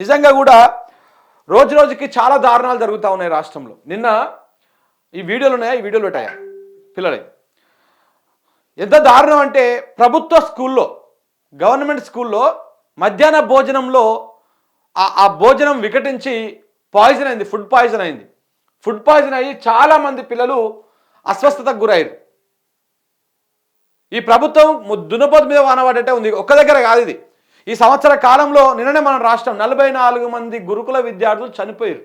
నిజంగా కూడా రోజు రోజుకి చాలా దారుణాలు జరుగుతూ ఉన్నాయి రాష్ట్రంలో. నిన్న ఈ వీడియోలు ఉన్నాయా? ఈ వీడియోలు పెట్టాయా? పిల్లలే. ఎంత దారుణం అంటే ప్రభుత్వ స్కూల్లో గవర్నమెంట్ స్కూల్లో మధ్యాహ్న భోజనంలో ఆ- భోజనం వికటించి పాయిజన్ అయింది ఫుడ్ పాయిజన్ అయింది. ఫుడ్ పాయిజన్ అయ్యి చాలామంది పిల్లలు అస్వస్థతకు గురయ్యారు. ఈ ప్రభుత్వం దున్నపోతు మీద వానబడ్డట్టే ఉంది. ఒక్క దగ్గర కాదు ఇది. ఈ సంవత్సర కాలంలో నిన్ననే మన రాష్ట్రం నలభై నాలుగు మంది గురుకుల విద్యార్థులు చనిపోయారు.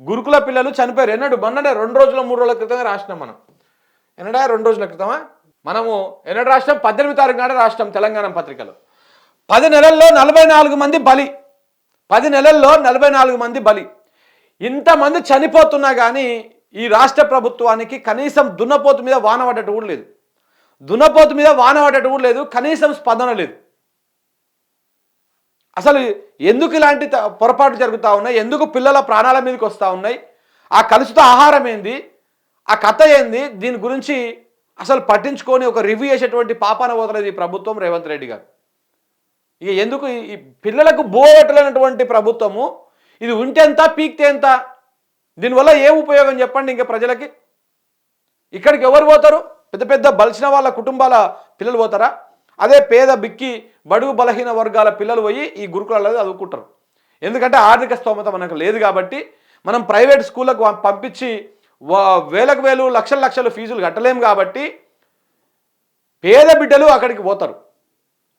గురుకుల పిల్లలు చనిపోయారు. ఎన్నడు? మొన్నడే రెండు రోజుల మూడు రోజుల క్రితమే రాసినాం మనం. ఎన్నడా? రెండు రోజుల క్రితమా? మనము ఎన్నడు రాష్ట్రం? పద్దెనిమిది తారీఖు నాడు రాష్ట్రం తెలంగాణ పత్రికలో. పది నెలల్లో నలభై నాలుగు మంది బలి. పది నెలల్లో నలభై నాలుగు మంది బలి. ఇంతమంది చనిపోతున్నా కానీ ఈ రాష్ట్ర ప్రభుత్వానికి కనీసం దున్నపోతు మీద వాన పడ్డట్టు కూడా లేదు. దున్నపోతు మీద వాన పడ్డట్టు కూడా లేదు. కనీసం స్పందన లేదు. అసలు ఎందుకు ఇలాంటి త- పొరపాటు జరుగుతూ ఉన్నాయి? ఎందుకు పిల్లల ప్రాణాల మీదకి వస్తూ ఉన్నాయి? ఆ కలుషిత ఆహారం ఏంది? ఆ కథ ఏంది? దీని గురించి అసలు పట్టించుకొని ఒక రివ్యూ చేసేటువంటి పాపాన పోతలేదు ఈ ప్రభుత్వం రేవంత్ రెడ్డి గారు. ఇక ఎందుకు ఈ- పిల్లలకు బోవెట్టలేనటువంటి ప్రభుత్వము? ఇది ఉంటే ఎంత పీక్తే ఎంత? దీనివల్ల ఏం ఉపయోగం చెప్పండి ఇంకా ప్రజలకి? ఇక్కడికి ఎవరు పోతారు? పెద్ద పెద్ద బలిసిన వాళ్ళ కుటుంబాల పిల్లలు పోతారా? అదే పేద బిక్కి బడుగు బలహీన వర్గాల పిల్లలు పోయి ఈ గురుకులాలలో చదువుకుంటారు. ఎందుకంటే ఆర్థిక స్తోమత మనకు లేదు కాబట్టి మనం ప్రైవేట్ స్కూళ్ళకు పంపించి వేలకు వేలు లక్షల లక్షలు ఫీజులు కట్టలేము కాబట్టి పేద బిడ్డలు అక్కడికి పోతారు.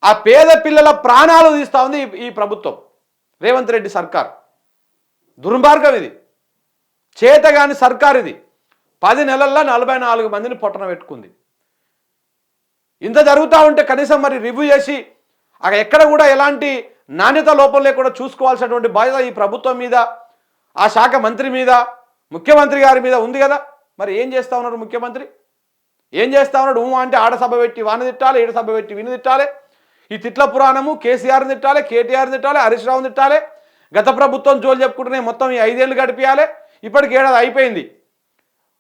ఆ పేద పిల్లల ప్రాణాలు తీస్తూ ఉంది ఈ- ఈ ప్రభుత్వం. రేవంత్ రెడ్డి సర్కార్. దుర్మార్గం ఇది. చేతగాని సర్కార్ ఇది. పది నెలల్లో నలభై నాలుగు మందిని పొట్టన పెట్టుకుంది. ఇంత జరుగుతూ ఉంటే కనీసం మరి రివ్యూ చేసి అక్కడ ఎక్కడ కూడా ఎలాంటి నాణ్యత లోపం లేకుండా చూసుకోవాల్సినటువంటి బాధ్యత ఈ ప్రభుత్వం మీద ఆ శాఖ మంత్రి మీద ముఖ్యమంత్రి గారి మీద ఉంది కదా? మరి ఏం చేస్తా ఉన్నారు ముఖ్యమంత్రి? ఏం చేస్తా ఉన్నాడు? ఊ అంటే ఆడ సభ పెట్టి వాన తిట్టాలి ఈడ సభ పెట్టి విని తిట్టాలి. ఈ తిట్ల పురాణము కేసీఆర్ని తిట్టాలి కేటీఆర్ని తిట్టాలి హరీష్ రావుని తిట్టాలి. గత ప్రభుత్వం జోలు చెప్పుకుంటూనే మొత్తం ఈ ఐదేళ్ళు గడిపియాలి. ఇప్పటికి ఏడాది అయిపోయింది.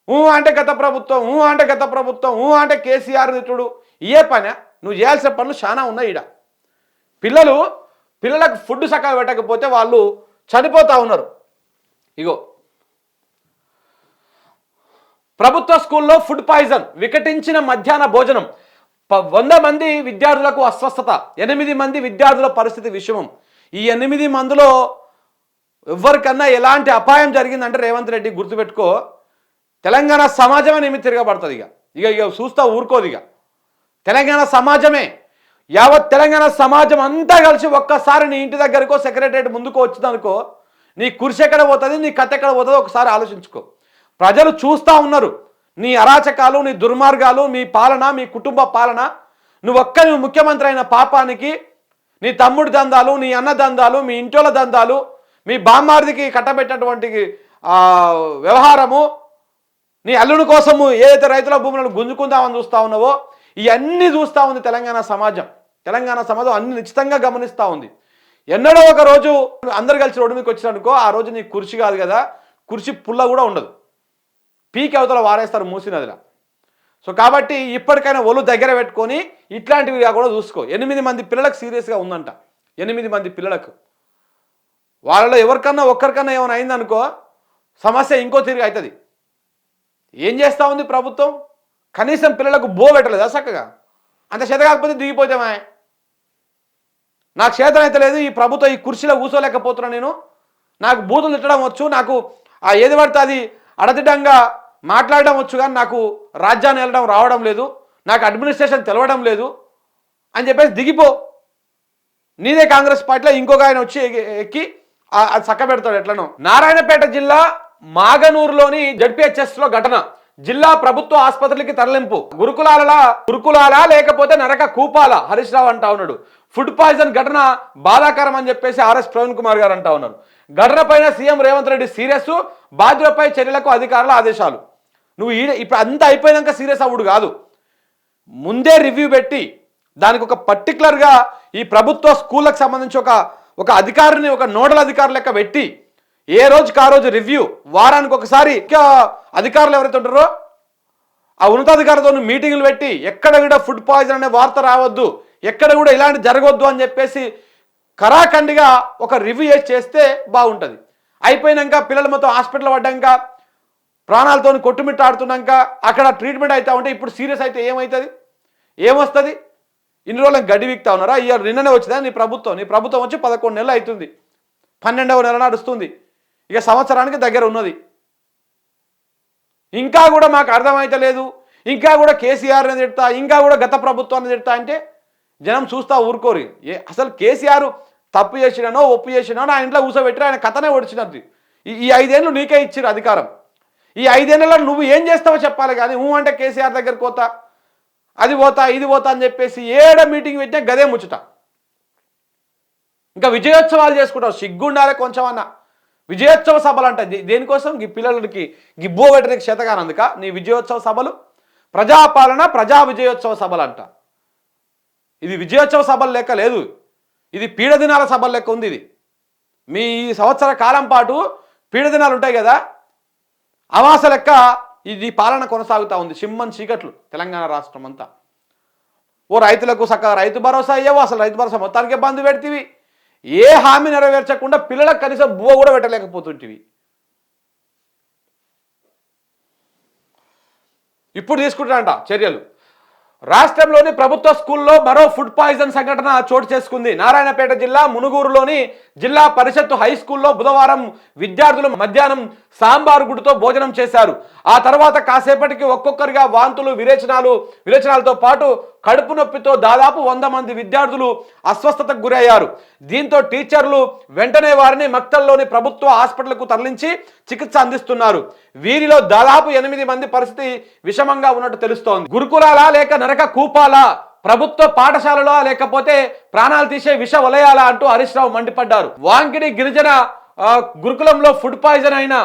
ఊ అంటే గత ప్రభుత్వం ఊ అంటే గత ప్రభుత్వం ఊ అంటే కేసీఆర్ తిట్టుడు. ఇయే పని నువ్వు చేయాల్సిన పనులు చాలా ఉన్నాయి ఈడ. పిల్లలు పిల్లలకు ఫుడ్ సకాలు పెట్టకపోతే వాళ్ళు చనిపోతూ ఉన్నారు. ఇగో. ప్రభుత్వ స్కూల్లో ఫుడ్ పాయిజన్ వికటించిన మధ్యాహ్న భోజనం. ప- వంద మంది విద్యార్థులకు అస్వస్థత ఎనిమిది మంది విద్యార్థుల పరిస్థితి విషమం. ఈ ఎనిమిది మందిలో ఎవరికన్నా ఎలాంటి అపాయం జరిగిందంటే రేవంత్ రెడ్డి గుర్తుపెట్టుకో తెలంగాణ సమాజమే నిమిత్త తిరగబడుతుంది ఇక ఇక ఇక చూస్తా ఊరుకోదు ఇక తెలంగాణ సమాజమే. యావత్ తెలంగాణ సమాజం అంతా కలిసి ఒక్కసారి నీ ఇంటి దగ్గరకో సెక్రటరేట్ ముందుకు వచ్చిందనుకో నీ కుర్చీ ఎక్కడ పోతుంది నీ కథ ఎక్కడ పోతుందో ఒకసారి ఆలోచించుకో. ప్రజలు చూస్తూ ఉన్నారు. నీ అరాచకాలు నీ దుర్మార్గాలు మీ పాలన మీ కుటుంబ పాలన. నువ్వు ఒక్క నువ్వు ముఖ్యమంత్రి అయిన పాపానికి నీ తమ్ముడి దందాలు నీ అన్న దందాలు మీ ఇంట్లో దందాలు మీ బామ్మారిదికి కట్టబెట్టినటువంటి వ్యవహారము నీ అల్లుడి కోసము ఏదైతే రైతుల భూములను గుంజుకుందామని చూస్తా ఉన్నావో ఇవన్నీ చూస్తూ ఉంది తెలంగాణ సమాజం. తెలంగాణ సమాజం అన్ని నిశ్చితంగా గమనిస్తూ ఉంది. ఎన్నడో ఒక రోజు అందరు కలిసి రోడ్డు మీకు వచ్చిననుకో ఆ రోజు నీకు కుర్చీ కాదు కదా కుర్చీ పుల్ల కూడా ఉండదు. పీకి అవతల వారేస్తారు మూసినదిలా సో కాబట్టి ఇప్పటికైనా ఒళ్ళు దగ్గర పెట్టుకొని ఇట్లాంటివి కూడా చూసుకో. ఎనిమిది మంది పిల్లలకు సీరియస్గా ఉందంట. ఎనిమిది మంది పిల్లలకు. వాళ్ళలో ఎవరికన్నా ఒక్కరికన్నా ఏమైనా అయిందనుకో సమస్య ఇంకో తిరిగి అవుతుంది. ఏం చేస్తూ ఉంది ప్రభుత్వం? కనీసం పిల్లలకు బో పెట్టలేదా చక్కగా? అంత చేత కాకపోతే దిగిపోతామా. నాకు చేతన అయితే లేదు ఈ ప్రభుత్వం ఈ కుర్చీలో కూర్చోలేకపోతున్నా నేను. నాకు బూతులు తిట్టడం వచ్చు నాకు ఆ ఏది పడితే అది అడతిడ్డంగా మాట్లాడడం వచ్చు కానీ నాకు రాజ్యాన్ని వెళ్ళడం రావడం లేదు నాకు అడ్మినిస్ట్రేషన్ తెలవడం లేదు అని చెప్పేసి దిగిపో. నీదే కాంగ్రెస్ పార్టీలో ఇంకొక ఆయన వచ్చి ఎక్కి- అది చక్క పెడతాడు ఎట్లనో. నారాయణపేట జిల్లా మాగనూరులోని జడ్పీహెచ్ఎస్లో ఘటన. జిల్లా ప్రభుత్వ ఆసుపత్రికి తరలింపు. గురుకులాల గురుకులాలా లేకపోతే నరక కూపాల? హరీష్ రావు అంటా ఉన్నాడు. ఫుడ్ పాయిజన్ ఘటన బాధాకరం అని చెప్పేసి ఆర్ఎస్ ప్రవీణ్ కుమార్ గారు అంటా ఉన్నారు. ఘటన పైన సీఎం రేవంత్ రెడ్డి సీరియస్ బాధ్యులపై చర్యలకు అధికారుల ఆదేశాలు. నువ్వు ఈ ఇప్పుడు అంతా అయిపోయినాక సీరియస్ అవ్వడు కాదు. ముందే రివ్యూ పెట్టి దానికి ఒక పర్టికులర్గా ఈ ప్రభుత్వ స్కూళ్ళకు సంబంధించి ఒక ఒక అధికారిని ఒక నోడల్ అధికారి లెక్క పెట్టి ఏ రోజుకి ఆ రోజు రివ్యూ వారానికి ఒకసారి అధికారులు ఎవరైతే ఉంటారో ఆ ఉన్నతాధికారులతో మీటింగులు పెట్టి ఎక్కడ కూడా ఫుడ్ పాయిజన్ అనే వార్త రావద్దు ఎక్కడ కూడా ఇలాంటి జరగవద్దు అని చెప్పేసి కరాఖండిగా ఒక రివ్యూ చేస్తే బాగుంటుంది. అయిపోయినాక పిల్లలు మొత్తం హాస్పిటల్ పడ్డాక ప్రాణాలతో కొట్టుమిట్టాడుతున్నాక అక్కడ ట్రీట్మెంట్ అవుతా ఉంటే ఇప్పుడు సీరియస్ అయితే ఏమవుతుంది ఏమొస్తుంది? ఇన్ని రోజులు గడి వీక్తా ఉన్నారా? ఇయర్ నిన్ననే వచ్చిందా నీ ప్రభుత్వం? నీ ప్రభుత్వం వచ్చి పదకొండు నెలలు అవుతుంది. పన్నెండవ నెల నడుస్తుంది. ఇక సంవత్సరానికి దగ్గర ఉన్నది. ఇంకా కూడా మాకు అర్థమైతలేదు ఇంకా కూడా కేసీఆర్ని తిడతా ఇంకా కూడా గత ప్రభుత్వాన్ని తిడతా అంటే జనం చూస్తా ఊరుకోరు. ఏ అసలు కేసీఆర్ తప్పు చేసినానో ఒప్పు చేసినానో ఆయన ఇంట్లో కూర్చోబెట్టి ఆయన కథనే ఓడిచినది ఈ ఐదేళ్ళు నీకే ఇచ్చారు అధికారం. ఈ ఐదేళ్ళలో నువ్వు ఏం చేస్తావో చెప్పాలి కానీ ఊ అంటే కేసీఆర్ దగ్గరికి పోతా అది పోతా ఇది పోతా అని చెప్పేసి ఏడ మీటింగ్ పెట్టినా గదే ముచ్చుట. ఇంకా విజయోత్సవాలు చేసుకుంటావు. సిగ్గుండాలి కొంచెం అన్నా విజయోత్సవ సభలు అంట దేనికోసం? ఈ పిల్లలకి గిబ్బో పెట్టడానికి చేతగానందుక నీ విజయోత్సవ సభలు ప్రజాపాలన ప్రజా విజయోత్సవ సభలు అంట ఇది విజయోత్సవ సభలు లెక్క లేదు. ఇది పీడదినాల సభల లెక్క ఉంది ఇది. మీ ఈ సంవత్సర కాలం పాటు పీడదినాలు ఉంటాయి కదా? అమాస లెక్క ఇది పాలన కొనసాగుతూ ఉంది. సిమ్మన్ చీకట్లు తెలంగాణ రాష్ట్రం అంతా ఓ రైతులకు చక్కగా రైతు భరోసా అయ్యావు అసలు రైతు భరోసా మొత్తానికే బంద్ పెడితేవి. ఏ హామీ నెరవేర్చకుండా పిల్లలకు కనీసం బువ్వ కూడా పెట్టలేకపోతుంటివి. ఇప్పుడు తీసుకుంటానంట చర్యలు. రాష్ట్రంలోని ప్రభుత్వ స్కూల్లో మరో ఫుడ్ పాయిజన్ సంఘటన చోటు చేసుకుంది. నారాయణపేట జిల్లా మునుగూరులోని జిల్లా పరిషత్ హై స్కూల్లో బుధవారం విద్యార్థులు మధ్యాహ్నం సాంబారు గుడితో భోజనం చేశారు. ఆ తర్వాత కాసేపటికి ఒక్కొక్కరిగా వాంతులు విరేచనాలు విరేచనాలతో పాటు కడుపు నొప్పితో దాదాపు వంద మంది విద్యార్థులు అస్వస్థతకు గురయ్యారు. దీంతో టీచర్లు వెంటనే వారిని మక్తల్లోని ప్రభుత్వ హాస్పిటల్కు తరలించి చికిత్స అందిస్తున్నారు. వీరిలో దాదాపు ఎనిమిది మంది పరిస్థితి విషమంగా ఉన్నట్టు తెలుస్తోంది. గురుకులాలా లేక నరక కూపాలా? ప్రభుత్వ పాఠశాలలో లేకపోతే ప్రాణాలు తీసే విష వలయాలా అంటూ హరీష్ రావు మండిపడ్డారు. వాంకిడి గిరిజన గురుకులంలో ఫుడ్ పాయిజన్ అయిన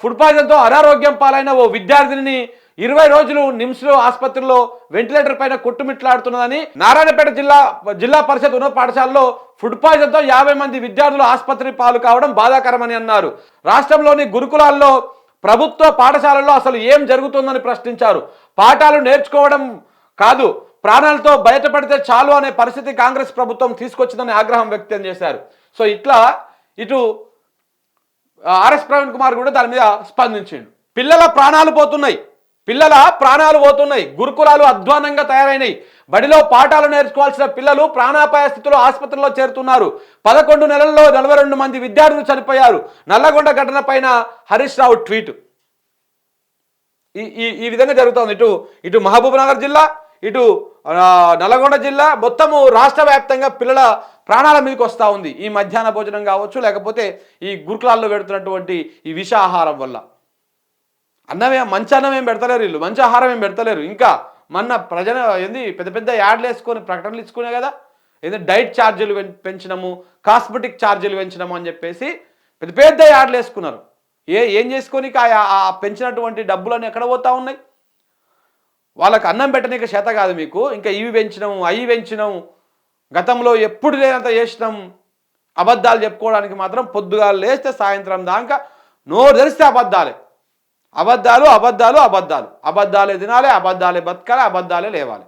ఫుడ్ పాయిజన్తో అనారోగ్యం పాలైన ఓ విద్యార్థిని ఇరవై రోజులు నిమ్స్లో ఆసుపత్రిలో వెంటిలేటర్ పైన కొట్టుమిట్లాడుతున్నదని నారాయణపేట జిల్లా జిల్లా పరిషత్ ఉన్నత పాఠశాలలో ఫుడ్ పాయిజన్తో యాభై మంది విద్యార్థులు ఆసుపత్రి పాలు కావడం బాధాకరమని అన్నారు. రాష్ట్రంలోని గురుకులాల్లో ప్రభుత్వ పాఠశాలల్లో అసలు ఏం జరుగుతుందని ప్రశ్నించారు. పాఠాలు నేర్చుకోవడం కాదు ప్రాణాలతో బయటపడితే చాలు అనే పరిస్థితి కాంగ్రెస్ ప్రభుత్వం తీసుకొచ్చిందని ఆగ్రహం వ్యక్తం చేశారు. సో ఇట్లా ఇటు ఆర్ఎస్ ప్రవీణ్ కుమార్ కూడా దాని మీద స్పందించిండు. పిల్లల ప్రాణాలు పోతున్నాయి. పిల్లల ప్రాణాలు పోతున్నాయి గురుకులాలు అధ్వానంగా తయారైనాయి. బడిలో పాఠాలు నేర్చుకోవాల్సిన పిల్లలు ప్రాణాపాయ స్థితిలో ఆసుపత్రిలో చేరుతున్నారు. పదకొండు నెలల్లో నలభై రెండు మంది విద్యార్థులు చనిపోయారు. నల్లగొండ ఘటన పైన హరీష్ రావు ట్వీట్. ఈ ఈ ఈ విధంగా జరుగుతోంది. ఇటు ఇటు మహబూబ్నగర్ జిల్లా ఇటు నల్లగొండ జిల్లా. మొత్తము రాష్ట్ర వ్యాప్తంగా పిల్లల ప్రాణాల మీదకి వస్తూ ఉంది. ఈ మధ్యాహ్న భోజనం కావచ్చు లేకపోతే ఈ గురుకులాల్లో పెడుతున్నటువంటి ఈ విష ఆహారం వల్ల. అన్నమే మంచి అన్నం ఏం పెడతలేరు వీళ్ళు. మంచి ఆహారం ఏం పెడతలేరు. ఇంకా మొన్న ప్రజల ఏంది పెద్ద పెద్ద యాడ్లు వేసుకొని ప్రకటనలు ఇచ్చుకునే కదా? ఏదో డైట్ ఛార్జీలు పెంచినము కాస్మెటిక్ ఛార్జీలు పెంచినము అని చెప్పేసి పెద్ద పెద్ద యాడ్లు వేసుకున్నారు. ఏ ఏం చేసుకొని ఆ ఆ పెంచినటువంటి డబ్బులన్నీ ఎక్కడ పోతా ఉన్నాయి? వాళ్ళకి అన్నం పెట్టనీకి చేత కాదు మీకు. ఇంకా ఇవి పెంచినాము అవి పెంచినాము. గతంలో ఎప్పుడు లేనంత చేసినాం. అబద్ధాలు చెప్పుకోవడానికి మాత్రం పొద్దుగా లేస్తే సాయంత్రం దాకా నోరు తెరిస్తే అబద్ధాలే. అబద్ధాలు అబద్ధాలు అబద్ధాలు అబద్ధాలే తినాలి అబద్ధాలే బతకాలి అబద్ధాలే లేవాలి